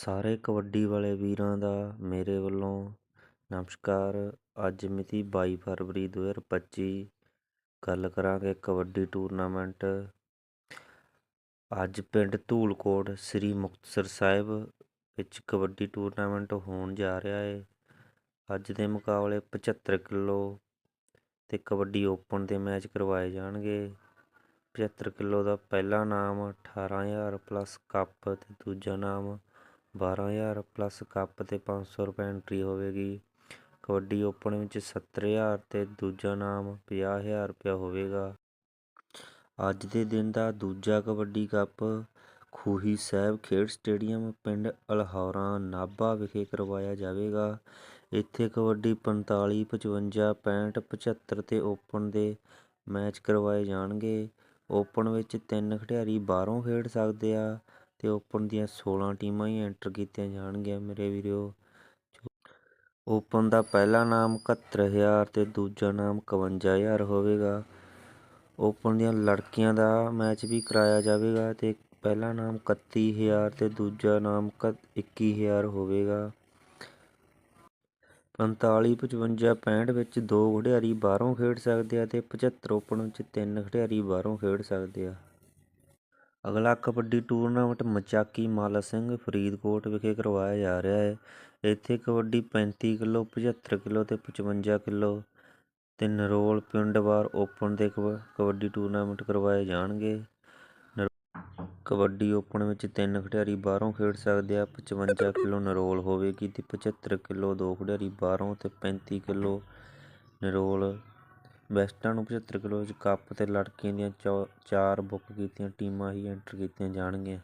ਸਾਰੇ ਕਬੱਡੀ ਵਾਲੇ ਵੀਰਾਂ ਦਾ ਮੇਰੇ ਵੱਲੋਂ ਨਮਸਕਾਰ। ਅੱਜ ਮਿਤੀ ਬਾਈ ਫਰਵਰੀ 2025 ਗੱਲ ਕਰਾਂਗੇ ਕਬੱਡੀ ਟੂਰਨਾਮੈਂਟ। ਅੱਜ ਪਿੰਡ ਧੂਲਕੋਟ ਸ੍ਰੀ ਮੁਕਤਸਰ ਸਾਹਿਬ ਵਿੱਚ ਕਬੱਡੀ ਟੂਰਨਾਮੈਂਟ ਹੋਣ ਜਾ ਰਿਹਾ ਹੈ ਅੱਜ ਦੇ ਮੁਕਾਬਲੇ 75 ਕਿਲੋ ਤੇ ਕਬੱਡੀ ਓਪਨ ਦੇ ਮੈਚ ਕਰਵਾਏ ਜਾਣਗੇ। 75 ਕਿਲੋ ਦਾ ਪਹਿਲਾ ਨਾਮ 18000 ਪਲੱਸ ਕੱਪ ਤੇ ਦੂਜਾ ਨਾਮ 12000 ਪਲੱਸ ਕੱਪ ਅਤੇ ਪੰਜ ਸੌ ਰੁਪਏ ਐਂਟਰੀ ਹੋਵੇਗੀ। ਕਬੱਡੀ ਓਪਨ ਵਿੱਚ ਸੱਤਰ ਹਜ਼ਾਰ ਅਤੇ ਦੂਜਾ ਨਾਮ 50000 ਰੁਪਏ ਹੋਵੇਗਾ। ਅੱਜ ਦੇ ਦਿਨ ਦਾ ਦੂਜਾ ਕਬੱਡੀ ਕੱਪ ਖੂਹੀ ਸਾਹਿਬ ਖੇਡ ਸਟੇਡੀਅਮ ਪਿੰਡ ਅਲਹੌਰਾ, ਨਾਭਾ ਵਿਖੇ ਕਰਵਾਇਆ ਜਾਵੇਗਾ। ਇੱਥੇ ਕਬੱਡੀ 45 55 65 75 ਤੇ ਓਪਨ ਦੇ ਮੈਚ ਕਰਵਾਏ ਜਾਣਗੇ। ਓਪਨ ਵਿੱਚ ਤਿੰਨ ਖਿਡਾਰੀ ਬਾਹਰੋਂ ਖੇਡ ਸਕਦੇ ਆ। ਅਤੇ ਓਪਨ ਦੀਆਂ 16 ਟੀਮਾਂ ਹੀ ਐਂਟਰ ਕੀਤੀਆਂ ਜਾਣਗੀਆਂ ਮੇਰੇ ਵੀਰੋ। ਓਪਨ ਦਾ ਪਹਿਲਾ ਨਾਮ 71000 ਤੇ ਦੂਜਾ ਨਾਮ 51000 ਹੋਵੇਗਾ। ਓਪਨ ਦੀਆਂ ਲੜਕੀਆਂ ਦਾ ਮੈਚ ਵੀ ਕਰਾਇਆ ਜਾਵੇਗਾ ਤੇ ਪਹਿਲਾ ਨਾਮ 31000 ਤੇ ਦੂਜਾ ਨਾਮ 21000 ਹੋਵੇਗਾ। 45 55 65 ਵਿੱਚ ਦੋ ਖਿਡਾਰੀ ਬਾਹਰੋਂ ਖੇਡ ਸਕਦੇ ਆ ਤੇ 75 ਓਪਨ ਵਿੱਚ ਤਿੰਨ ਖਿਡਾਰੀ ਬਾਹਰੋਂ ਖੇਡ ਸਕਦੇ ਆ। ਅਗਲਾ ਕਬੱਡੀ ਟੂਰਨਾਮੈਂਟ ਮਚਾਕੀ ਮਾਲਾ ਸਿੰਘ ਫਰੀਦਕੋਟ ਵਿਖੇ ਕਰਵਾਇਆ ਜਾ ਰਿਹਾ ਹੈ। ਇੱਥੇ ਕਬੱਡੀ 35 ਕਿਲੋ 75 ਕਿਲੋ ਅਤੇ ਪਚਵੰਜਾ ਕਿਲੋ ਅਤੇ ਨਰੋਲ ਪਿੰਡ ਵਾਰ ਓਪਨ ਦੇ ਕਬੱਡੀ ਟੂਰਨਾਮੈਂਟ ਕਰਵਾਏ ਜਾਣਗੇ। ਕਬੱਡੀ ਓਪਨ ਵਿੱਚ ਤਿੰਨ ਖਿਡਾਰੀ ਬਾਹਰੋਂ ਖੇਡ ਸਕਦੇ ਆ 55 ਕਿਲੋ ਨਰੋਲ ਹੋਵੇਗੀ ਤੇ 75 ਕਿਲੋ, ਦੋ ਖਿਡਾਰੀ ਬਾਹਰੋਂ ਤੇ 35 ਕਿਲੋ ਨਰੋਲ ਵੈਸਟਾਂ ਨੂੰ 75 ਕਿਲੋ ਵਿੱਚ ਕੱਪ ਅਤੇ ਲੜਕੀਆਂ ਦੀਆਂ ਚੌ ਚਾਰ ਬੁੱਕ ਕੀਤੀਆਂ, ਟੀਮਾਂ ਹੀ ਐਂਟਰ ਕੀਤੀਆਂ ਜਾਣਗੀਆਂ।